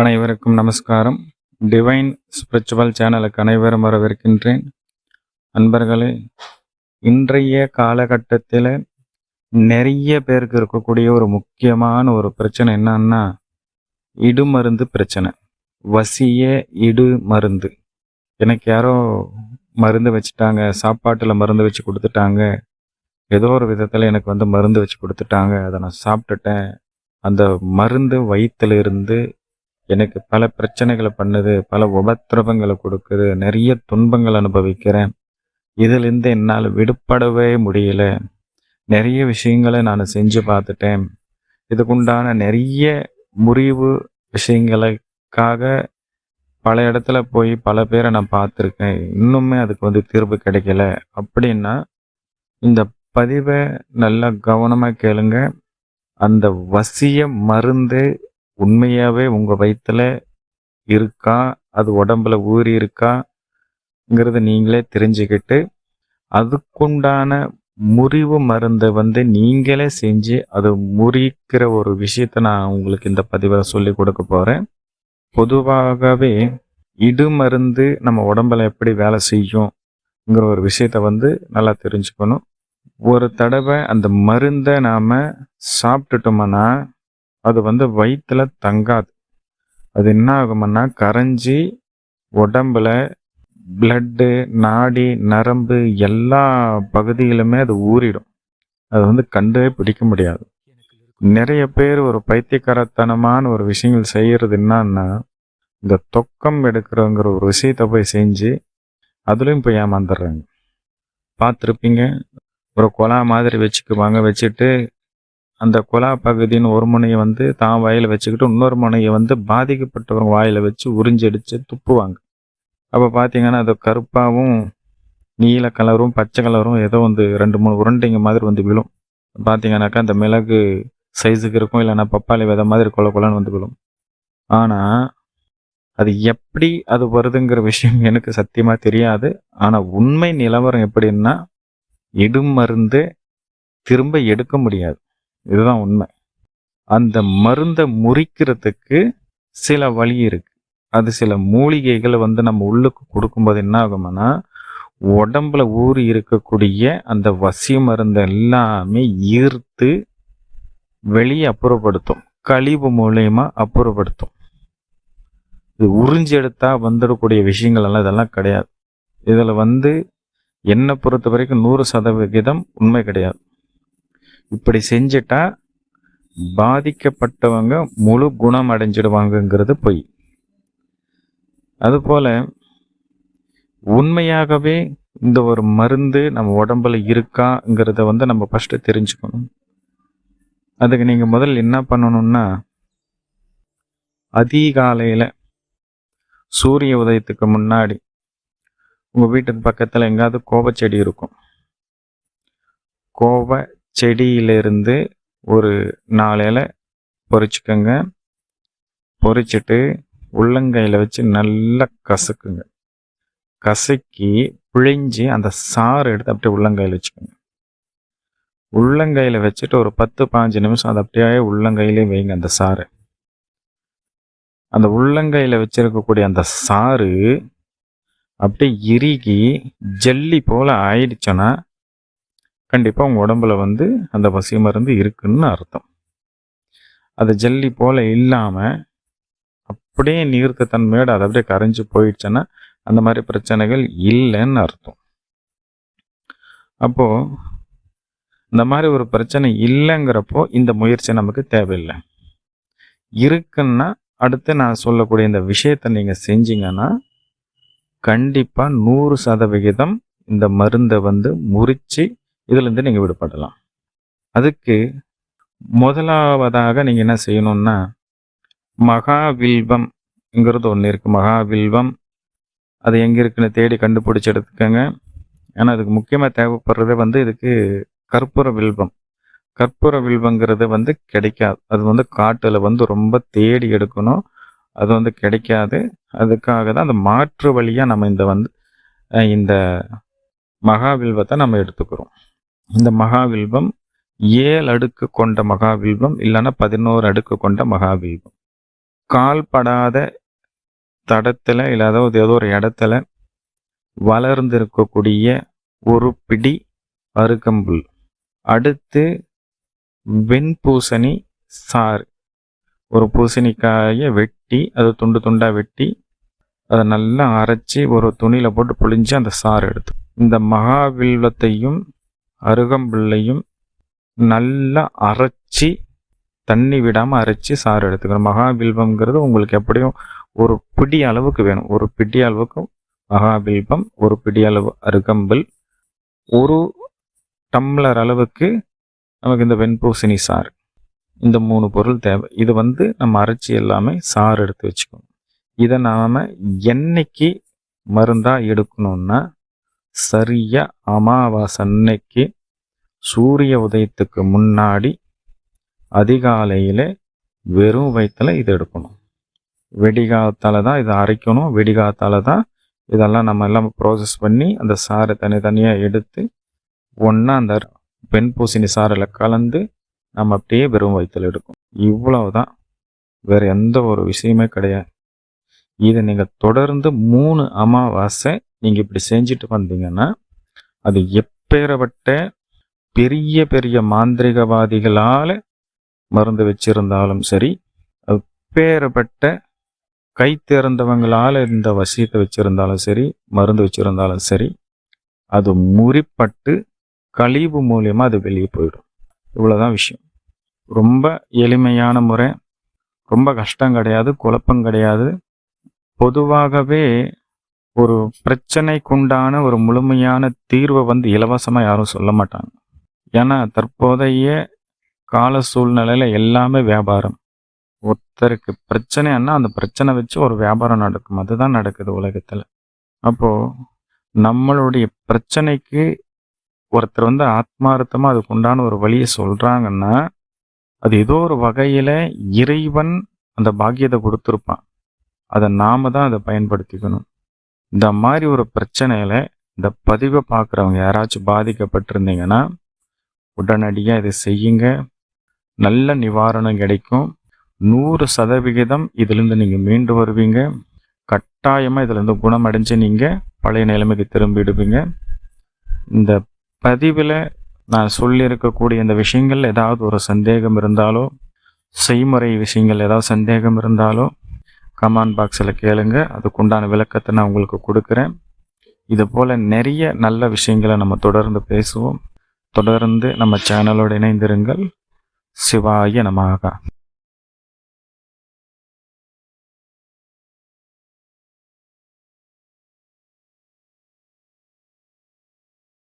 அனைவருக்கும் நமஸ்காரம். Divine spiritual சேனலுக்கு அனைவரும் வரவேற்கின்றேன். அன்பர்களே இன்றைய காலகட்டத்தில் நிறைய பேருக்கு இருக்கக்கூடிய ஒரு முக்கியமான ஒரு பிரச்சனை என்னன்னா இடுமருந்து பிரச்சனை. வசிய இடு மருந்து. எனக்கு யாரோ மருந்து வச்சுட்டாங்க சாப்பாட்டில் மருந்து வச்சு கொடுத்துட்டாங்க ஏதோ ஒரு விதத்தில் எனக்கு வந்து மருந்து வச்சு கொடுத்துட்டாங்க அதை நான் சாப்பிட்டுட்டேன். அந்த மருந்து வயிற்றுல இருந்து எனக்கு பல பிரச்சனைகளை பண்ணுது பல உபத்திரவங்களை கொடுக்குது நிறைய துன்பங்கள் அனுபவிக்கிறேன். இதிலிருந்து என்னால் விடுபடவே முடியல. நிறைய விஷயங்களை நான் செஞ்சு பார்த்துட்டேன். இதுக்குண்டான நிறைய முறிவு விஷயங்களுக்காக பல இடத்துல போய் பல பேரை நான் பார்த்துருக்கேன். இன்னுமே அதுக்கு வந்து தீர்வு கிடைக்கல. அப்படின்னா இந்த பதிவை நல்லா கவனமாக கேளுங்க. அந்த வசிய மருந்து உண்மையாகவே உங்கள் வயிற்றுல இருக்கா? அது உடம்புல ஊறி இருக்காங்கிறத நீங்களே தெரிஞ்சுக்கிட்டு அதுக்குண்டான முறிவு மருந்தை வந்து நீங்களே செஞ்சு அது முறிக்கிற ஒரு விஷயத்த நான் உங்களுக்கு இந்த பதிவில் சொல்லி கொடுக்க போகிறேன் பொதுவாகவே இடு மருந்து நம்ம உடம்புல எப்படி வேலை செய்யும்ங்கிற ஒரு விஷயத்த வந்து நல்லா தெரிஞ்சுக்கணும். ஒரு தடவை அந்த மருந்தை நாம் சாப்பிட்டுட்டோம்னா அது வந்து வயிற்றுல தங்காது. அது என்ன ஆகும்னா கரைஞ்சி உடம்புல பிளட்டு நாடி நரம்பு எல்லா பகுதியிலுமே அது ஊறிடும். அது வந்து கண்டே பிடிக்க முடியாது. நிறைய பேர் ஒரு பைத்தியக்காரத்தனமான ஒரு விஷயங்கள் செய்கிறது என்னன்னா இந்த தொக்கம் எடுக்கிறோங்கிற ஒரு விஷயத்த போய் செஞ்சு அதுலேயும் போய் ஏமாந்துடுறாங்க. பார்த்துருப்பீங்க. ஒரு குழா மாதிரி வச்சுக்குவாங்க வச்சுட்டு அந்த குழா பகுதியின் ஒரு முனையை வந்து தான் வாயில் வச்சுக்கிட்டு இன்னொரு முனையை வந்து பாதிக்கப்பட்டவங்க வாயில் வச்சு உறிஞ்சடிச்சு துப்புவாங்க. அப்போ பார்த்தீங்கன்னா அது கருப்பாகவும் நீல கலரும் பச்சை கலரும் ஏதோ வந்து ரெண்டு மூணு உருண்டைங்க மாதிரி வந்து விழும். பார்த்தீங்கன்னாக்கா அந்த மிளகு சைஸுக்கு இருக்கும் இல்லைன்னா பப்பாளி விதை மாதிரி கொல கொலன்னு வந்து விழும். ஆனால் அது எப்படி அது வருதுங்கிற விஷயம் எனக்கு சத்தியமாக தெரியாது. ஆனால் உண்மை நிலவரம் எப்படின்னா இடும் மருந்து திரும்ப எடுக்க முடியாது. இதுதான் உண்மை. அந்த மருந்தை முறிக்கிறதுக்கு சில வழி இருக்கு. அது சில மூலிகைகளை வந்து நம்ம உள்ளுக்கு கொடுக்கும்போது என்ன ஆகும்னா உடம்புல ஊறி இருக்கக்கூடிய அந்த வசிய மருந்து எல்லாமே ஈர்த்து வெளியே அப்புறப்படுத்தும். கழிவு மூலயமா அப்புறப்படுத்தும். இது உறிஞ்சி எடுத்தா வந்துடக்கூடிய விஷயங்கள் எல்லாம் இதெல்லாம் கிடையாது. இதில் வந்து என்னை பொறுத்த வரைக்கும் நூறு சதவிகிதம் உண்மை கிடையாது. இப்படி செஞ்சிட்டா பாதிக்கப்பட்டவங்க முழு குணம் அடைஞ்சிடுவாங்கங்கிறது பொய். அதுபோல உண்மையாகவே இந்த ஒரு மருந்து நம்ம உடம்புல இருக்காங்கிறத வந்து நம்ம ஃபஸ்ட்டு தெரிஞ்சுக்கணும். அதுக்கு நீங்கள் முதல்ல என்ன பண்ணணும்னா அதிகாலையில் சூரிய உதயத்துக்கு முன்னாடி உங்கள் வீட்டுக்கு பக்கத்தில் எங்காவது கோவச்செடி இருக்கும். கோவ செடியிலிருந்து ஒரு நாலு இலை பொறிச்சுக்கோங்க. பொறிச்சிட்டு உள்ளங்கையில் வச்சு நல்லா கசக்குங்க. கசக்கி பிழிஞ்சு அந்த சாறு எடுத்து அப்படியே உள்ளங்கையில் வச்சுக்கோங்க. உள்ளங்கையில் வச்சுட்டு ஒரு பத்து பாஞ்சு நிமிஷம் அதை அப்படியே உள்ளங்கையிலே வைங்க அந்த சாறு. அந்த உள்ளங்கையில் வச்சுருக்கக்கூடிய அந்த சாறு அப்படியே இறுகி ஜல்லி போல் ஆயிடுச்சோன்னா கண்டிப்பாக உங்கள் உடம்புல வந்து அந்த பசி மருந்து இருக்குன்னு அர்த்தம். அது ஜல்லி போல் இல்லாமல் அப்படியே நீர்த்த தன்மையோடு அதை அப்படியே கரைஞ்சி போயிடுச்சுன்னா அந்த மாதிரி பிரச்சனைகள் இல்லைன்னு அர்த்தம். அப்போது இந்த மாதிரி ஒரு பிரச்சனை இல்லைங்கிறப்போ இந்த முயற்சி நமக்கு தேவையில்லை. இருக்குன்னா அடுத்து நான் சொல்லக்கூடிய இந்த விஷயத்தை நீங்கள் செஞ்சீங்கன்னா கண்டிப்பாக நூறு சதவிகிதம் இந்த மருந்தை வந்து முறித்து இதுலேருந்து நீங்கள் விடுபடலாம். அதுக்கு முதலாவதாக நீங்கள் என்ன செய்யணும்னா மகாவில்வம்ங்கிறது ஒன்று இருக்குது மகாவில்வம் அது எங்கே இருக்குன்னு தேடி கண்டுபிடிச்சி எடுத்துக்கோங்க. ஏன்னா அதுக்கு முக்கியமாக தேவைப்படுறதே வந்து இதுக்கு கற்பூர வில்வம். கற்பூர வில்வங்கிறது வந்து கிடைக்காது. அது வந்து காட்டில் வந்து ரொம்ப தேடி எடுக்கணும். அது வந்து கிடைக்காது. அதுக்காக தான் அந்த மாற்று வழியாக நம்ம இந்த வந்து இந்த மகாவில்வத்தை நம்ம எடுத்துக்கிறோம். இந்த மகாவில்வம் ஏழு அடுக்கு கொண்ட மகாவில்வம் இல்லைன்னா பதினோரு அடுக்கு கொண்ட மகாவில்வம் கால்படாத தடத்தில் இல்லாத இல்லை ஏதோ ஒரு இடத்துல வளர்ந்து இருக்கக்கூடிய ஒரு பிடி அருகம்புல். அடுத்து வெண்பூசணி சாறு. ஒரு பூசணிக்காயை வெட்டி அதை துண்டு துண்டாக வெட்டி அதை நல்லா அரைச்சி ஒரு துணியில் போட்டு புழிஞ்சு அந்த சாறு எடுத்து. இந்த மகாவில்வத்தையும் அருகம்புள்ளையும் நல்லா அரைச்சி தண்ணி விடாமல் அரைச்சி சாறு எடுத்துக்கணும். மகாபில்பம்ங்கிறது உங்களுக்கு எப்படியும் ஒரு பிடி அளவுக்கு வேணும். ஒரு பிடி அளவுக்கு மகாபில்பம் ஒரு பிடி அளவு அருகம்பில் ஒரு டம்ளர் அளவுக்கு நமக்கு இந்த வெண்பூசணி சாறு. இந்த மூணு பொருள் தேவை. இது வந்து நம்ம அரைச்சி எல்லாமே சாறு எடுத்து வச்சுக்கணும். இதை நாம் என்னைக்கு மருந்தாக எடுக்கணும்னா சரியாக அமாவாசை அன்னைக்கு சூரிய உதயத்துக்கு முன்னாடி அதிகாலையில் வெறும் வயிற்றில் இது எடுக்கணும். வெடிகாத்தால தான் இதை அரைக்கணும். வெடிகாத்தால தான் இதெல்லாம் நம்ம எல்லாம் ப்ராசஸ் பண்ணி அந்த சாறை தனித்தனியாக எடுத்து ஒன்றா அந்த பெண் பூசணி சாறில் கலந்து நம்ம அப்படியே வெறும் வயிற்றில் எடுக்கும் இவ்வளவு தான் வேறு எந்த ஒரு விஷயமே கிடையாது. இதை நீங்கள் தொடர்ந்து மூணு அமாவாசை நீங்கள் இப்படி செஞ்சுட்டு வந்தீங்கன்னா அது எப்பேறப்பட்ட பெரிய பெரிய மாந்திரிகவாதிகளால் மருந்து வச்சிருந்தாலும் சரி எப்பேறப்பட்ட கை தேர்ந்தவங்களால் இந்த வசியத்தை வச்சிருந்தாலும் சரி மருந்து வச்சிருந்தாலும் சரி அது முறிப்பட்டு கழிவு மூலியமாக அது வெளியே போயிடும். இவ்வளோதான் விஷயம். ரொம்ப எளிமையான முறை ரொம்ப கஷ்டம் கிடையாது குழப்பம் கிடையாது. பொதுவாகவே ஒரு பிரச்சனைக்குண்டான ஒரு முழுமையான தீர்வை வந்து இலவசமாக யாரும் சொல்ல மாட்டாங்க. ஏன்னா தற்போதைய கால சூழ்நிலையில் எல்லாமே வியாபாரம். ஒருத்தருக்கு பிரச்சனைன்னா அந்த பிரச்சனை வச்சு ஒரு வியாபாரம் நடக்கும். அதுதான் நடக்குது உலகத்தில். அப்போது நம்மளுடைய பிரச்சனைக்கு ஒருத்தர் வந்து ஆத்மார்த்தமாக அதுக்கு உண்டான ஒரு வழியை சொல்கிறாங்கன்னா அது ஏதோ ஒரு வகையில் இறைவன் அந்த பாக்கியத்தை கொடுத்துருப்பான். அதை நாம தான் அதை பயன்படுத்திக்கணும். இந்த மாதிரி ஒரு பிரச்சனையில் இந்த பதிவை பார்க்குறவங்க யாராச்சும் பாதிக்கப்பட்டிருந்தீங்கன்னா உடனடியாக இதை செய்யுங்க. நல்ல நிவாரணம் கிடைக்கும். நூறு சதவிகிதம் இதுலேருந்து நீங்கள் மீண்டு வருவீங்க. கட்டாயமாக இதுலேருந்து குணமடைஞ்சு நீங்கள் பழைய நிலைமைக்கு திரும்பிடுவீங்க இந்த பதிவில் நான் சொல்லியிருக்கக்கூடிய இந்த விஷயங்கள் ஏதாவது ஒரு சந்தேகம் இருந்தாலோ செய்முறை விஷயங்கள் ஏதாவது சந்தேகம் இருந்தாலோ கமெண்ட் பாக்ஸில் கேளுங்க. அதுக்குண்டான விளக்கத்தை நான் உங்களுக்கு கொடுக்குறேன். இது போல் நிறைய நல்ல விஷயங்களை நம்ம தொடர்ந்து பேசுவோம். தொடர்ந்து நம்ம சேனலோடு இணைந்திருங்கள். சிவாய நமாக